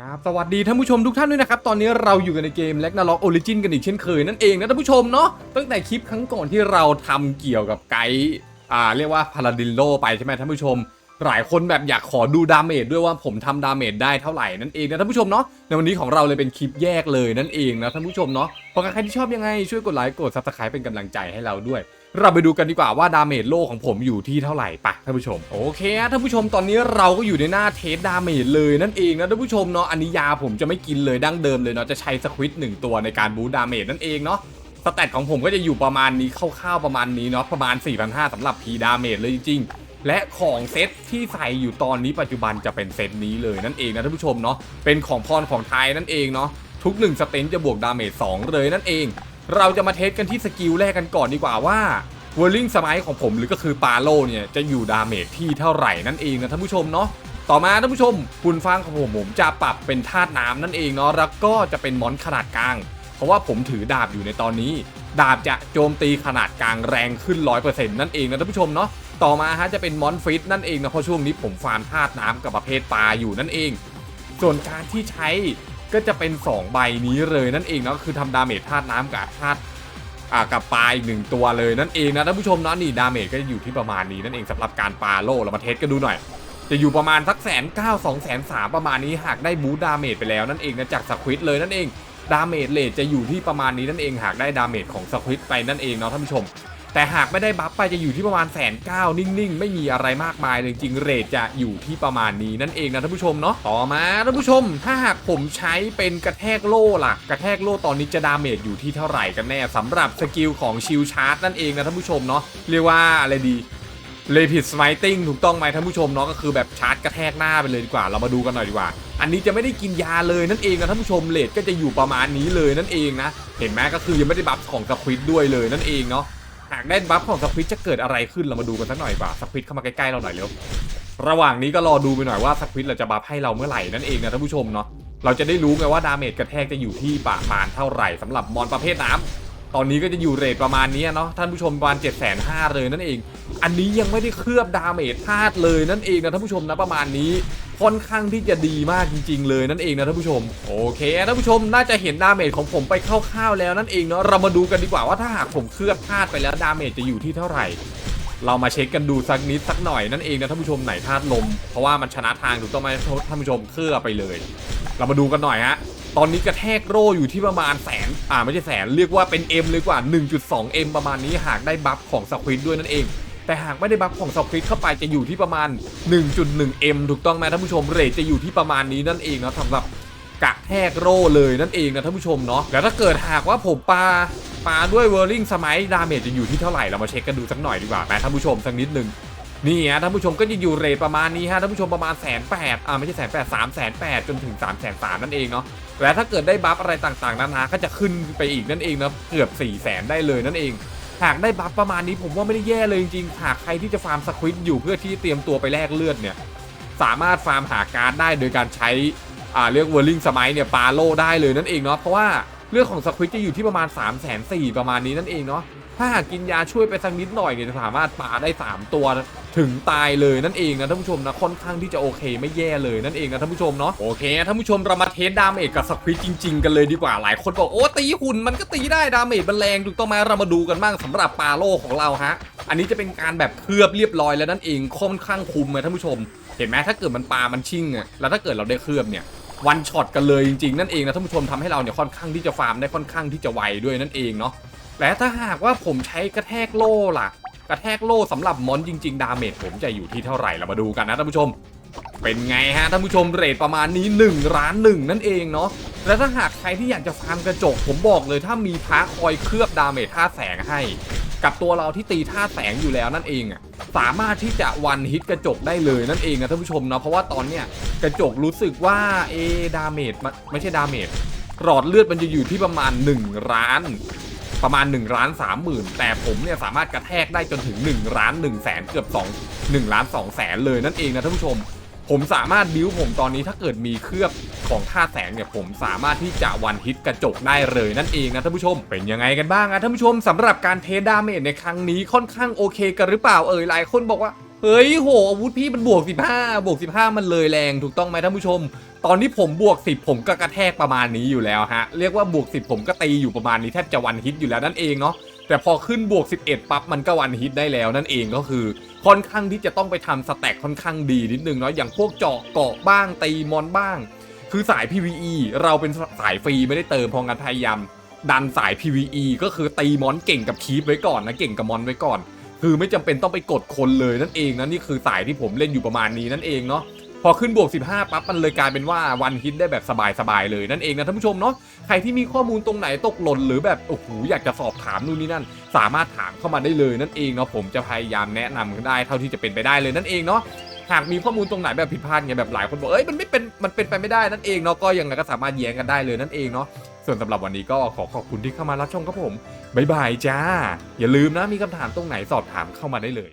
ครับสวัสดีท่านผู้ชมทุกท่านด้วยนะครับ ตอนนี้เราอยู่กันในเกมแล็กนาล็อกโอริจินกันอีกเช่นเคยนั่นเองนะท่านผู้ชมเนาะตั้งแต่คลิปครั้งก่อนที่เราทำเกี่ยวกับไกด์อ่าเรียกว่าพาราดินโลไปใช่ไหมท่านผู้ชม หลายคนแบบอยากขอดูดาเมจด้วยว่าผมทำดาเมจได้เท่าไหร่นั่นเองนะท่านผู้ชมเนาะในวันนี้ของเราเลยเป็นคลิปแยกเลยนั่นเองนะท่านผู้ชมเนาะเพราะใครที่ชอบยังไงช่วยกดไลค์กด subscribe เป็นกำลังใจให้เราด้วย เราไปดูกันดีกว่าว่าดาเมจโลของผมอยู่ที่เท่าไหร่ปะท่านผู้ชมโอเคฮะท่านผู้ชมตอนนี้เราก็อยู่ในหน้าเทสดาเมจเลยนั่นเองนะท่านผู้ชมเนาะอันนี้ยาผมจะไม่กินเลยดั้งเดิมเลยเนาะจะใช้สควิตหนึ่งตัวในการบูสต์ดาเมจนั่นเองเนาะสแตทของผมก็จะอยู่ประมาณนี้คร่าวๆประมาณนี้เนาะประมาณ4,500สำหรับพีดาเมจเลยจริง และของเซตที่ใส่อยู่ตอนนี้ปัจจุบันจะเป็นเซตนี้เลยนั่นเองนะท่านผู้ชมเนาะเป็นของพรของไทยนั่นเองเนาะทุกหนึ่งสเตนจะบวกดาเมจ2เลยนั่นเอง เราจะมาเทสกันที่สกิลแรกกันก่อนดีกว่าว่าเวอร์ลิงสมัยของผมหรือก็คือปาโลเนี่ยจะอยู่ดาเมจที่เท่าไหร่นั่นเองนะท่านผู้ชมเนาะต่อมาท่านผู้ชมคุณฟังของผมผมจะปรับเป็นธาตุน้ำนั่นเองเนาะแล้วก็จะเป็นมอนขนาดกลาง เพราะว่าผมถือดาบอยู่ในตอนนี้ ดาบจะโจมตีขนาดกลางแรงขึ้น 100%นั่นเองนะท่านผู้ชมเนาะต่อมาฮะจะเป็นมอนฟิตนั่นเองนะเพราะช่วงนี้ผมฟาร์มธาตุน้ำกับประเภทปลาอยู่นั่นเอง ส่วนการที่ใช้ก็จะเป็น 2 ใบนี้เลยนั่นเองเนาะคือทำดาเมจธาตุน้ำกับธาตุอ่ากับปลาอีกหนึ่งตัวเลยนั่นเองนะท่านผู้ชมเนาะนี่ดาเมจก็จะอยู่ที่ประมาณนี้นั่นเองสำหรับการปลาโลเรามาเทสกันดูหน่อย จะอยู่ประมาณสักแสนเก้าสองแสนสามประมาณนี้หากได้บูดาเมจไปแล้วนั่นเองนะจากสควิตเลยนั่นเอง ดาเมจเลทจะอยู่ที่ประมาณนี้นั่นเองหากได้ดาเมจของสควิตไปนั่นเองเนาะท่านผู้ชม แต่หากไม่ได้บัฟไปจะอยู่ที่ประมาณแสนเก้านิ่งๆ ไม่มีอะไรมากมายเลยจริงๆเรทจะอยู่ที่ประมาณนี้นั่นเองนะท่านผู้ชมเนาะต่อมาท่านผู้ชม ถ้าหากผมใช้เป็นกระแทกโล่ล่ะ กระแทกโล่ตอนนี้จะดาเมจอยู่ที่เท่าไหร่กันแน่สำหรับสกิลของชิลชาร์จนั่นเองนะท่านผู้ชมเนาะเรียกว่าอะไรดี เลพิดสไมติ้งถูกต้องไหมท่านผู้ชมเนาะก็คือแบบชาร์จกระแทกหน้าไปเลยดีกว่า เรามาดูกันหน่อยดีกว่า อันนี้จะไม่ได้กินยาเลยนั่นเองนะท่านผู้ชมเลทก็จะอยู่ประมาณนี้เลยนั่นเองนะ เห็นไหมก็คือยังไม่ได้บัฟของสควิดด้วยเลยนั่นเองเนาะหากได้บัฟของสควิตจะเกิดอะไรขึ้นเรามาดูกันสักหน่อยดีกว่าสควิตเข้ามาใกล้ๆเราหน่อยเร็วระหว่างนี้ก็รอดูไปหน่อยว่าสควิตเราจะบัฟให้เราเมื่อไหร่นั่นเองนะท่านผู้ชมเนาะเราจะได้รู้ไงว่าดาเมจกระแทกจะอยู่ที่ประมาณเท่าไหร่สำหรับมอนประเภทน้ำตอนนี้ก็จะอยู่เรทประมาณนี้เนาะท่านผู้ชมประมาณ7 5เลยนั่นเอง อันนี้ยังไม่ได้เคลือบดาเมจธาตุเลยนั่นเองนะท่านผู้ชมนะประมาณนี้ค่อนข้างที่จะดีมากจริง ๆ เลยนั่นเองนะท่านผู้ชมโอเคท่านผู้ชมน่าจะเห็นดาเมจของผมไปคร่าวๆแล้วนั่นเองเนาะเรามาดูกันดีกว่าว่าถ้าหากผมเคลือบธาตุไปแล้วดาเมจจะอยู่ที่เท่าไหร่ เรามาเช็คกันดูสักนิดสักหน่อยนั่นเองนะท่านผู้ชมไหนธาตุลม เพราะว่ามันชนะทางถูกต้องไหมท่านผู้ชมเคลือบไปเลย เรามาดูกันหน่อยฮะตอนนี้กระแทกโร่อยู่ที่ประมาณแสน อ่าไม่ใช่แสน เรียกว่าเป็น M เลยกว่า 1.2M ประมาณนี้หากได้บัฟของสควิดด้วยนั่นเอง แต่หากไม่ได้บัฟของสควิดเข้าไปจะอยู่ที่ประมาณ 1.1M ถูกต้องไหมท่านผู้ชมเรทจะอยู่ที่ประมาณนี้นั่นเองนะสำหรับกระแทกโร่เลยนั่นเองนะท่านผู้ชมเนาะแล้วถ้าเกิดหากว่าผมปาปาด้วยเวอร์ลิงสมัยดาเมจจะอยู่ที่เท่าไหร่เรามาเช็คกันดูสักหน่อยดีกว่าไหมท่านผู้ชมสักนิดหนึ่งนี่ฮะท่านผู้ชมก็จะอยู่เรทประมาณนี้ฮะท่านผู้ชมประมาณแสนแปดอ่าไม่ใช่แสนแปดสามแสนแปดจนถึงสามแสนสามนั่นเองเนาะและถ้าเกิดได้บัฟอะไรต่างๆนานาก็จะขึ้นไปอีกนั่นเองนะเกือบ4ี่แสนได้เลยนั่นเอง หากได้บัฟประมาณนี้ผมว่าไม่ได้แย่เลยจริงๆ หากใครที่จะฟาร์มสควิตอยู่เพื่อที่เตรียมตัวไปแลกเลือดเนี่ย สามารถฟาร์มหาการ์ดได้โดยการใช้อ่าเรียกเวอร์ลิงสมัยเนี่ยปาโลได้เลยนั่นเองเนาะเพราะว่าเรื่องของสควิตจะอยู่ที่ประมาณ 3 4 0 0 0 0ประมาณนี้นั่นเองเนาะ ถ้าหากกินยาช่วยไปสักนิดหน่อยเนี่ยจะสามารถปาได้ 3 ตัวถึงตายเลยนั่นเองนะท่านผู้ชมนะค่อนข้างที่จะโอเค ไม่แย่เลยนั่นเองนะท่านผู้ชมเนาะโอเคท่านผู้ชมเรามาเทสดาเมจกับสควิตจริง ๆ กันเลยดีกว่าหลายคนบอกโอ้ตีหุ่นมันก็ตีได้ดาเมจมันแรงถูกต้องไหมเรามาดูกันบ้างสำหรับปาโลของเราฮะอันนี้จะเป็นการแบบเคลือบเรียบร้อยแล้วนั่นเองค่อนข้างคุมเลยท่านผู้ชม เห็นไหมถ้าเกิดมันปลามันชิ่งอะแล้วถ้าเกิดเราได้เคลือบเนี่ยวันช็อตกันเลยจริงๆนั่นเองนะท่านผู้ชมทำให้เราเนี่ยค่อนข้างที่จะฟาร์มได้ค่อนข้างที่จะไวด้วยนั่นเองเนาะ และถ้าหากว่าผมใช้กระแทกโล่ล่ะ กระแทกโล่สำหรับมอนจริง ๆ ดาเมจผมจะอยู่ที่เท่าไหร่เรามาดูกันนะท่านผู้ชม เป็นไงฮะท่านผู้ชมเรทประมาณนี้1ล้านหนึ่งนั่นเองเนาะและถ้าหากใครที่อยากจะฟาร์มกระจก ผมบอกเลยถ้ามีพระคอยเคลือบดาเมจท่าแสงให้ กับตัวเราที่ตีท่าแสงอยู่แล้วนั่นเองอะสามารถที่จะวันฮิตกระจกได้เลยนั่นเองนะท่านผู้ชมเนาะเพราะว่าตอนเนี้ยกระจกรู้สึกว่าเอดาเมจมันไม่ใช่ดาเมจหลอดเลือดมันจะอยู่ที่ประมาณ1ล้าน ประมาณ1ล้าน3หมื่นแต่ผมเนี่ยสามารถกระแทกได้จนถึง1ล้านหนึ่งแสนเกือบ2 1ล้านสองแสนเลยนั่นเองนะท่านผู้ชม ผมสามารถบิ้วผมตอนนี้ถ้าเกิดมีเคลือบของท่าแสงเนี่ยผมสามารถที่จะวันฮิตกระจกได้เลยนั่นเองนะท่านผู้ชมเป็นยังไงกันบ้างนะท่านผู้ชมสำหรับการเทสดาเมจในครั้งนี้ค่อนข้างโอเคกันหรือเปล่าเอ่ยหลายคนบอกว่า เฮ้ยโหอาวุธพี่มันบวก 15 บวก 15 มันเลยแรงถูกต้องไหมท่านผู้ชม ตอนที่ผมบวก 10 ผมก็กระแทกประมาณนี้อยู่แล้วฮะ เรียกว่าบวก 10 ผมก็ตีอยู่ประมาณนี้แทบจะวันฮิตอยู่แล้วนั่นเองเนาะแต่พอขึ้นบวก 11 ปั๊บมันก็วันฮิตได้แล้วนั่นเองก็คือ ค่อนข้างที่จะต้องไปทำสแต็กค่อนข้างดีนิดนึงเนาะอย่างพวกเจาะเกาะบ้างตีมอนบ้าง คือสาย PVE เราเป็นสายฟรีไม่ได้เติมพองันพยายามดันสาย PVE ก็คือตีมอนเก่งกับคีปไว้ก่อนนะเก่งกับมอนไว้ก่อน คือไม่จำเป็นต้องไปกดคนเลยนั่นเองนะนี่คือสายที่ผมเล่นอยู่ประมาณนี้นั่นเองเนาะพอขึ้นบวก 15 ปั๊บมันเลยกลายเป็นว่าวันฮิตได้แบบสบายๆเลยนั่นเองนะท่านผู้ชมเนาะใครที่มีข้อมูลตรงไหนตกหล่นหรือแบบโอ้โหอยากจะสอบถามนู่นนี่นั่น สามารถถามเข้ามาได้เลยนั่นเองเนาะผมจะพยายามแนะนำได้เท่าที่จะเป็นไปได้เลยนั่นเองเนาะหากมีข้อมูลตรงไหนแบบผิดพลาดไงแบบหลายคนบอกเอ้ยมันไม่เป็นมันเป็นไปไม่ได้นั่นเองเนาะก็ยังไงก็สามารถแย้งกันได้เลยนั่นเองเนาะ ส่วนสำหรับวันนี้ก็ขอขอบคุณที่เข้ามารับชมครับผม บ๊ายบายจ้า อย่าลืมนะมีคำถามตรงไหนสอบถามเข้ามาได้เลย